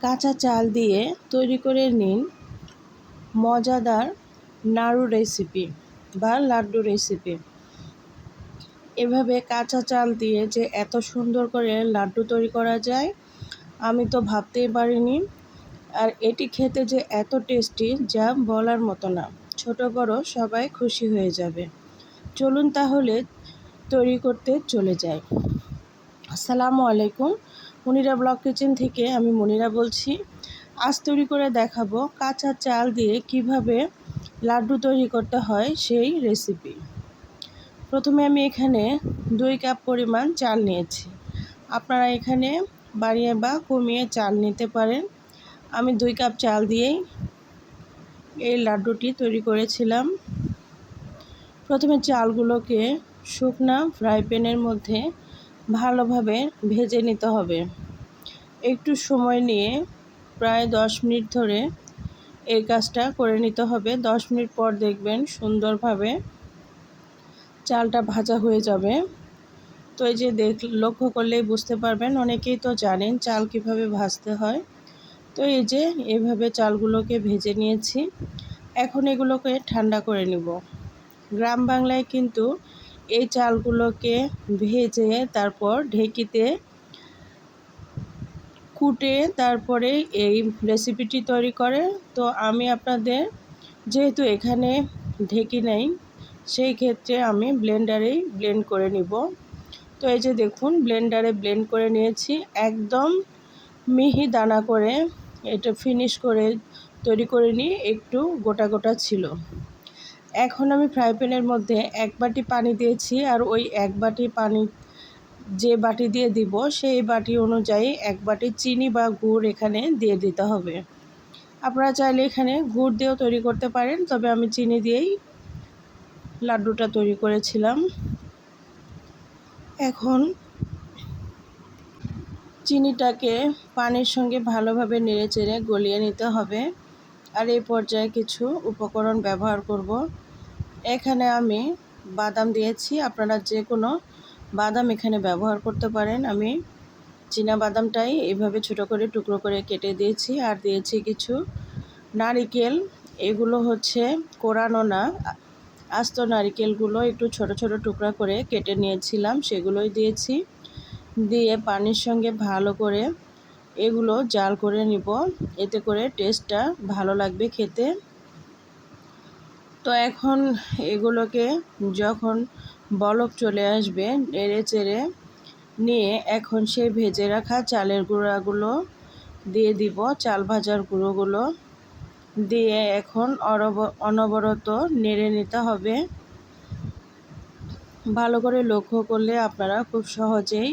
কাঁচা চাল দিয়ে তৈরি করে নিন মজাদার নাড়ু রেসিপি বা লাড্ডু রেসিপি। এভাবে কাঁচা চাল দিয়ে যে এত সুন্দর করে লাড্ডু তৈরি করা যায়, আমি তো ভাবতেই পারিনি। আর এটি খেতে যে এত টেস্টি যা বলার মতো না। ছোট বড় সবাই খুশি হয়ে যাবে। চলুন তাহলে তৈরি করতে চলে যাই। আসসালামু আলাইকুম। মনিরা ব্লক কিচেন থেকে আমি মনিরা বলছি। আজ তৈরি করে দেখাবো কাঁচা চাল দিয়ে কীভাবে লাড্ডু তৈরি করতে হয় সেই রেসিপি প্রথমে আমি এখানে দুই কাপ পরিমাণ চাল নিয়েছি। আপনারা এখানে বাড়িয়ে বা কমিয়ে চাল নিতে পারেন। আমি দুই কাপ চাল দিয়েই এই লাড্ডুটি তৈরি করেছিলাম। প্রথমে চালগুলোকে শুকনা ফ্রাই প্যানের মধ্যে ভালোভাবে ভেজে নিতে হবে। একটু সময় নিয়ে প্রায় দশ মিনিট ধরে এই কাজটা করে নিতে হবে। দশ মিনিট পর দেখবেন সুন্দরভাবে চালটা ভাজা হয়ে যাবে। তো এই যে দেখ, লক্ষ্য করলেই বুঝতে পারবেন, অনেকেই তো জানেন চাল কীভাবে ভাজতে হয়। তো এই যে এভাবে চালগুলোকে ভেজে নিয়েছি। এখন এগুলোকে ঠান্ডা করে নিব। গ্রাম বাংলায় কিন্তু এই চালগুলোকে ভেজে তারপর ঢেকিতে কুটে তারপরে এই রেসিপিটি তৈরি করে। তো আমি আপনাদের যেহেতু এখানে ঢেকি নেই, সেই ক্ষেত্রে আমি ব্লেন্ডারেই ব্লেন্ড করে নিব। তো এই যে দেখুন, ব্লেন্ডারে ব্লেন্ড করে নিয়েছি। একদম মিহি দানা করে এটা ফিনিশ করে তৈরি করে নিয়ে একটু গোটা গোটা ছিল। এখন আমি ফ্রাই প্যানের মধ্যে এক বাটি পানি দিয়েছি আর ওই এক বাটি পানি যে বাটি দিয়ে দিব সেই বাটি অনুযায়ী এক বাটি চিনি বা গুড় এখানে দিয়ে দিতে হবে। আপনারা চাইলে এখানে গুড় দিয়েও তৈরি করতে পারেন, তবে আমি চিনি দিয়েই লাড্ডুটা তৈরি করেছিলাম। এখন চিনিটাকে পানির সঙ্গে ভালোভাবে নেড়ে চেড়ে গলিয়ে নিতে হবে। আর এই পর্যায়ে কিছু উপকরণ ব্যবহার করব। এখানে আমি বাদাম দিয়েছি। আপনারা যে কোনো বাদাম এখানে ব্যবহার করতে পারেন। আমি চীনা বাদামটাই এইভাবে ছোটো করে টুকরো করে কেটে দিয়েছি আর দিয়েছি কিছু নারিকেল। এগুলো হচ্ছে কোরানো না, আস্ত নারিকেলগুলো একটু ছোট ছোট টুকরা করে কেটে নিয়েছিলাম, সেগুলোই দিয়েছি। দিয়ে পানির সঙ্গে ভালো করে এগুলো জাল করে নিব। এতে করে টেস্টটা ভালো লাগবে খেতে। তো এখন এগুলোকে যখন বলক চলে আসবে নেড়ে চেড়ে নিয়ে এখন সেই ভেজে রাখা চালের গুঁড়াগুলো দিয়ে দিব, চাল ভাজার গুঁড়োগুলো। দিয়ে এখন অনবরত নেড়ে নিতে হবে। ভালো করে লক্ষ্য করলে আপনারা খুব সহজেই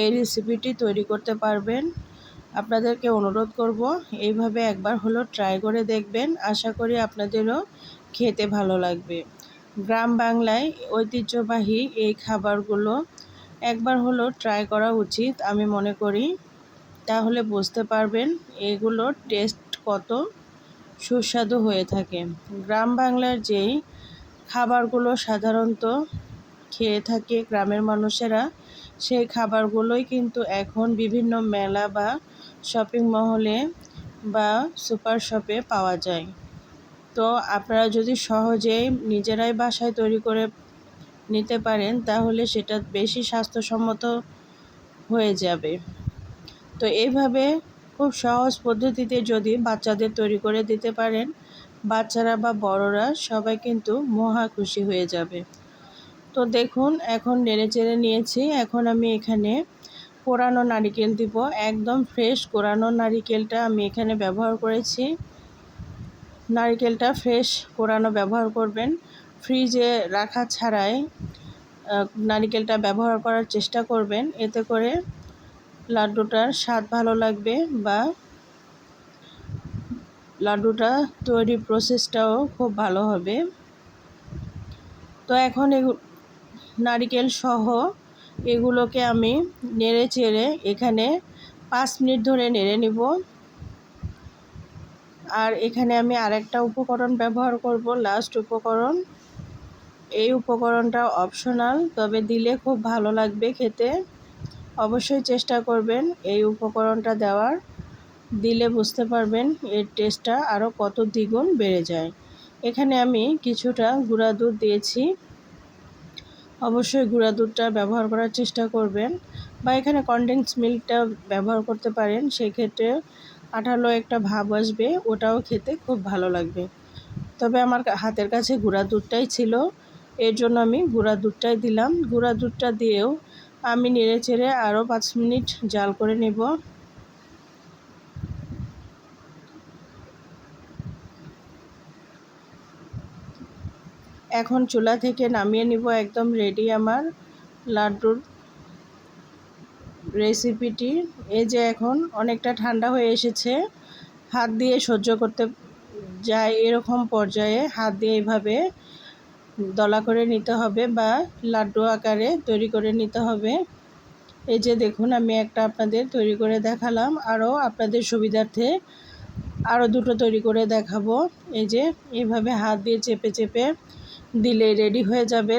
এই রেসিপিটি তৈরি করতে পারবেন। আপনাদেরকে অনুরোধ করব, এইভাবে একবার হলো ট্রাই করে দেখবেন। আশা করি আপনাদেরও খেতে ভালো লাগবে। গ্রাম বাংলায় ঐতিহ্যবাহী এই খাবারগুলো একবার হলো ট্রাই করা উচিত, আমি মনে করি। তাহলে বুঝতে পারবেন এগুলোর টেস্ট কত সুস্বাদু হয়ে থাকে। গ্রাম বাংলার যেই খাবারগুলো সাধারণত খেয়ে থাকে গ্রামের মানুষেরা, সেই খাবারগুলোই কিন্তু এখন বিভিন্ন মেলা বা শপিং মহলে বা সুপার শপে পাওয়া যায়। তো আপনারা যদি সহজেই নিজেরাই বাসায় তৈরি করে নিতে পারেন, তাহলে সেটা বেশি স্বাস্থ্যসম্মত হয়ে যাবে। তো এইভাবে খুব সহজ পদ্ধতিতে যদি বাচ্চাদের তৈরি করে দিতে পারেন, বাচ্চারা বা বড়রা সবাই কিন্তু মহা খুশি হয়ে যাবে। তো দেখুন, এখন নেড়ে চেড়ে নিয়েছি। এখন আমি এখানে কোরানো নারিকেল দিব। একদম ফ্রেশ কোরানো নারিকেলটা আমি এখানে ব্যবহার করেছি। নারিকেলটা ফ্রেশ কোরানো ব্যবহার করবেন। ফ্রিজে রাখা ছাড়াই নারিকেলটা ব্যবহার করার চেষ্টা করবেন। এতে করে লাড্ডুটার স্বাদ ভালো লাগবে বা লাড্ডুটা তৈরি প্রসেসটাও খুব ভালো হবে। তো এখন নারিকেল সহ এগুলোকে আমি নেড়ে চেড়ে এখানে পাঁচ মিনিট ধরে নেড়ে নিব। আর এখানে আমি আরেকটা উপকরণ ব্যবহার করব, লাস্ট উপকরণ। এই উপকরণটা অপশনাল তবে দিলে খুব ভালো লাগবে খেতে। অবশ্যই চেষ্টা করবেন এই উপকরণটা দেওয়ার। দিলে বুঝতে পারবেন এর টেস্টটা আরও কত দ্বিগুণ বেড়ে যায়। এখানে আমি কিছুটা গুঁড়া দুধ দিয়েছি। অবশ্যই গুঁড়া দুধটা ব্যবহার করার চেষ্টা করবেন বা এখানে কনডেন্স মিল্কটা ব্যবহার করতে পারেন, সেক্ষেত্রে আঠালো একটা ভাব আসবে, ওটাও খেতে খুব ভালো লাগবে। তবে আমার হাতের কাছে গুঁড়া দুধটাই ছিল, এর জন্য আমি গুঁড়া দুধটাই দিলাম। গুঁড়া দুধটা দিয়েও আমি নেড়ে চেড়ে আরও পাঁচ মিনিট জাল করে নেব। এখন চুলা থেকে নামিয়ে নিব একদম রেডি আমার লাড্ডুর রেসিপিটি এই যে এখন অনেকটা ঠান্ডা হয়ে এসেছে, হাত দিয়ে সহ্য করতে যায় এরকম পর্যায়ে হাত দিয়ে এইভাবে দলা করে নিতে হবে বা লাড্ডু আকারে তৈরি করে নিতে হবে। এই যে দেখুন, আমি একটা আপনাদের তৈরি করে দেখালাম, আরও আপনাদের সুবিধার্থে আরও দুটো তৈরি করে দেখাবো। এই যে এইভাবে হাত দিয়ে চেপে চেপে দিলে রেডি হয়ে যাবে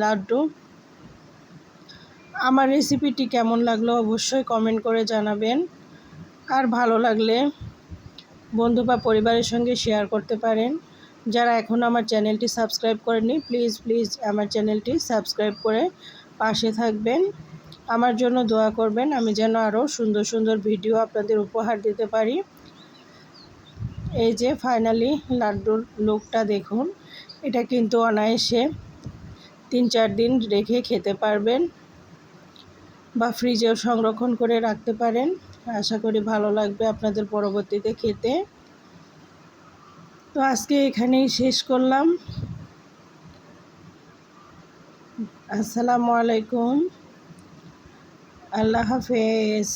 লাড্ডু। আমার রেসিপিটি কেমন লাগল অবশ্যই কমেন্ট করে জানাবেন। আর ভালো লাগলে বন্ধু বা পরিবারের সঙ্গে শেয়ার করতে পারেন। যারা এখন আমার চ্যানেলটি সাবস্ক্রাইব করেনি প্লিজ প্লিজ আমার চ্যানেলটি সাবস্ক্রাইব করে পাশে থাকবেন। আমার জন্য দোয়া করবেন আমি যেন আরও সুন্দর সুন্দর ভিডিও আপনাদের উপহার দিতে পারি। এই যে ফাইনালি লাড্ডুর লুকটা দেখুন। এটা কিন্তু অনায়াসে তিন চার দিন রেখে খেতে পারবেন বা ফ্রিজেও সংরক্ষণ করে রাখতে পারেন। আশা করি ভালো লাগবে আপনাদের পরবর্তীতে খেতে। তো আজকে এখানেই শেষ করলাম। আসসালামু আলাইকুম। আল্লাহ হাফেজ।